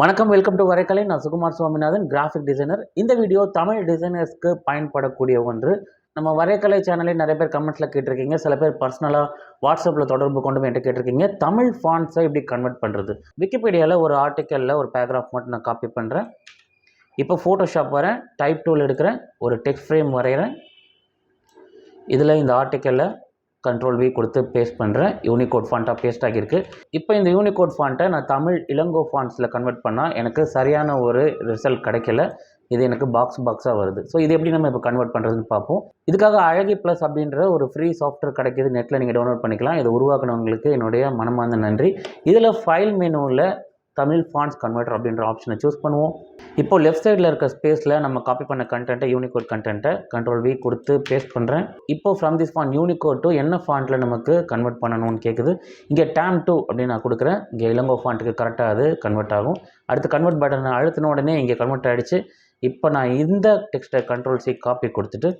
வணக்கம் welcome to Varaikalai நான் Sukumar Swaminathan graphic designer இந்த வீடியோ தமிழ் டிசைனர்ஸ்க்கு பயன்படக்கூடிய ஒன்று. நம்ம வரைக்கலை சேனலே நிறைய பேர் கமெண்ட்ஸில் கேட்டிருக்கீங்க. சில பேர் பர்சனலாக வாட்ஸ்அப்பில் தொடர்பு கொண்டு என்கிட்ட கேட்டிருக்கீங்க. தமிழ் ஃபாண்ட்ஸை இப்படி கன்வெர்ட் பண்ணுறது விக்கிபீடியாவில் ஒரு ஆர்டிக்கலில் ஒரு பேராகிராஃப் மட்டும் நான் காப்பி பண்ணுறேன் இப்போ ஃபோட்டோஷாப் வரேன். டைப் டூல் எடுக்கிறேன். ஒரு டெக்ஸ்ட் ஃப்ரேம் வரைகிறேன். இதில் இந்த ஆர்டிக்கலில் கண்ட்ரோல் வி கொடுத்து பேஸ்ட் பண்ணுறேன் யூனிகோட் ஃபாண்ட்டாக பேஸ்ட் ஆகியிருக்கு. இப்போ இந்த யூனிகோட் ஃபாண்ட்டை நான் தமிழ் இளங்கோ ஃபாண்ட்ஸில் கன்வெர்ட் பண்ணால் எனக்கு சரியான ஒரு ரிசல்ட் கிடைக்கல. இது எனக்கு பாக்ஸ் பாக்ஸாக வருது. ஸோ இது எப்படி நம்ம இப்போ கன்வெர்ட் பண்ணுறதுன்னு பார்ப்போம். இதுக்காக அழகி ப்ளஸ் அப்படின்ற ஒரு ஃப்ரீ சாஃப்ட்வேர் கிடைக்கிது. நெட்டில் நீங்கள் டவுன்லோட் பண்ணிக்கலாம். இதை உருவாக்குனவங்களுக்கு என்னுடைய மனமார்ந்த நன்றி. இதில் ஃபைல் மெனுவில் தமிழ் ஃபாண்ட்ஸ் கன்வெர்டர் அப்படின்ற ஆப்ஷனை சூஸ் பண்ணுவோம். இப்போ லெஃப்ட் சைடில் இருக்க ஸ்பேஸில் நம்ம காப்பி பண்ண கண்டென்ட்டை யூனிகோட் கண்டென்ட்டை கண்ட்ரோல் வி கொடுத்து பேஸ்ட் பண்ணுறேன் இப்போ from this font Unicode to என்ன ஃபாண்ட்டில் நமக்கு கன்வெர்ட் பண்ணணும்னு கேட்குது இங்கே டேம் டூ அப்படின்னு நான் கொடுக்குறேன். இங்கே இளங்கோ ஃபாண்ட்டுக்கு கரெக்டாக அது கன்வெர்ட் ஆகும். அடுத்து கன்வெர்ட் பட்டனை அழுத்தின உடனே இங்கே கன்வெர்ட் ஆகிடுச்சு இப்போ நான் இந்த டெக்ஸ்ட்டை கண்ட்ரோல் சி காப்பி கொடுத்துட்டு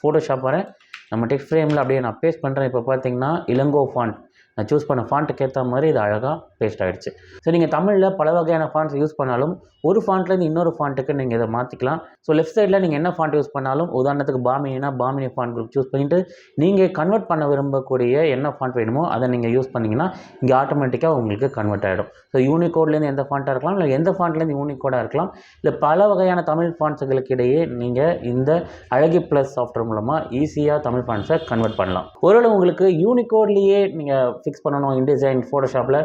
ஃபோட்டோஷாப் வரேன். நம்ம டெக்ஸ்ட் ஃப்ரேமில் அப்படியே நான் பேஸ்ட் பண்ணுறேன் இப்போ பார்த்தீங்கன்னா இளங்கோ ஃபாண்ட் நான் சூஸ் பண்ண ஃபாண்ட்டுக்கு ஏற்ற மாதிரி இது அழகாக பேஸ்ட் ஆகிடுச்சு ஸோ நீங்கள் தமிழில் பல வகையான ஃபாண்ட்ஸ் யூஸ் பண்ணாலும் ஒரு ஃபாண்ட்லேருந்து இன்னொரு ஃபாண்ட்டுக்கு நீங்கள் இதை மாற்றிக்கலாம் ஸோ லெஃப்ட் சைடில் நீங்கள் என்ன ஃபாண்ட் யூஸ் பண்ணாலும் உதாரணத்துக்கு பாமினினா பாமினி ஃபாண்ட் குரூப் சூஸ் பண்ணிவிட்டு நீங்கள் கன்வெர்ட் பண்ண விரும்பக்கூடிய என்ன ஃபாண்ட் வேணுமோ அதை நீங்கள் யூஸ் பண்ணிங்கன்னா இங்கே ஆட்டோமேட்டிக்காக உங்களுக்கு கன்வெர்ட் ஆகிடும் ஸோ யூனிகோட்லேருந்து எந்த ஃபாண்ட்டாக இருக்கலாம் இல்லை எந்த ஃபாண்ட்லேருந்து யூனிகோடாக இருக்கலாம் இல்லை பல வகையான தமிழ் ஃபாண்ட்ஸுகளுக்கு இடையே நீங்கள் இந்த அழகி ப்ளஸ் சாஃப்ட்வேர் மூலமாக ஈஸியாக தமிழ் ஃபாண்ட்ஸை கன்வெர்ட் பண்ணலாம். ஒருவேளை உங்களுக்கு யூனிகோட்லேயே நீங்கள் ஃபிக்ஸ் பண்ணணும் இன்டிசைன் ஃபோட்டோஷாப்பில்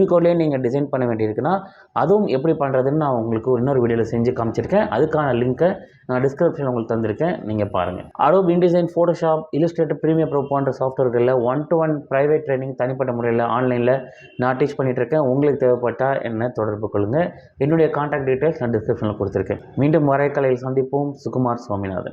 யூனிகோட்லேயே நீங்கள் டிசைன் பண்ண வேண்டியிருக்குன்னா அதுவும் எப்படி பண்ணுறதுன்னு நான் உங்களுக்கு இன்னொரு வீடியோவில் செஞ்சு காமிச்சிருக்கேன். அதுக்கான லிங்க்கை நான் டிஸ்கிரிப்ஷனில் உங்களுக்கு தந்திருக்கேன். நீங்கள் பாருங்கள் Adobe InDesign Photoshop Illustrator Premiere Pro போன்ற சாஃப்ட்வேர்களில் one to one private training தனிப்பட்ட முறையில் ஆன்லைனில் நான் டீச் பண்ணிகிட்டு இருக்கேன் உங்களுக்கு தேவைப்பட்டால் என்ன தொடர்பு கொள்ளுங்கள் என்னுடைய காண்டாக்ட் டீட்டெயில்ஸ் நான் டிஸ்கிரிப்ஷனில் கொடுத்துருக்கேன். மீண்டும் வரைக்கலையில் சந்திப்போம். சுகுமார் சுவாமிநாதன்.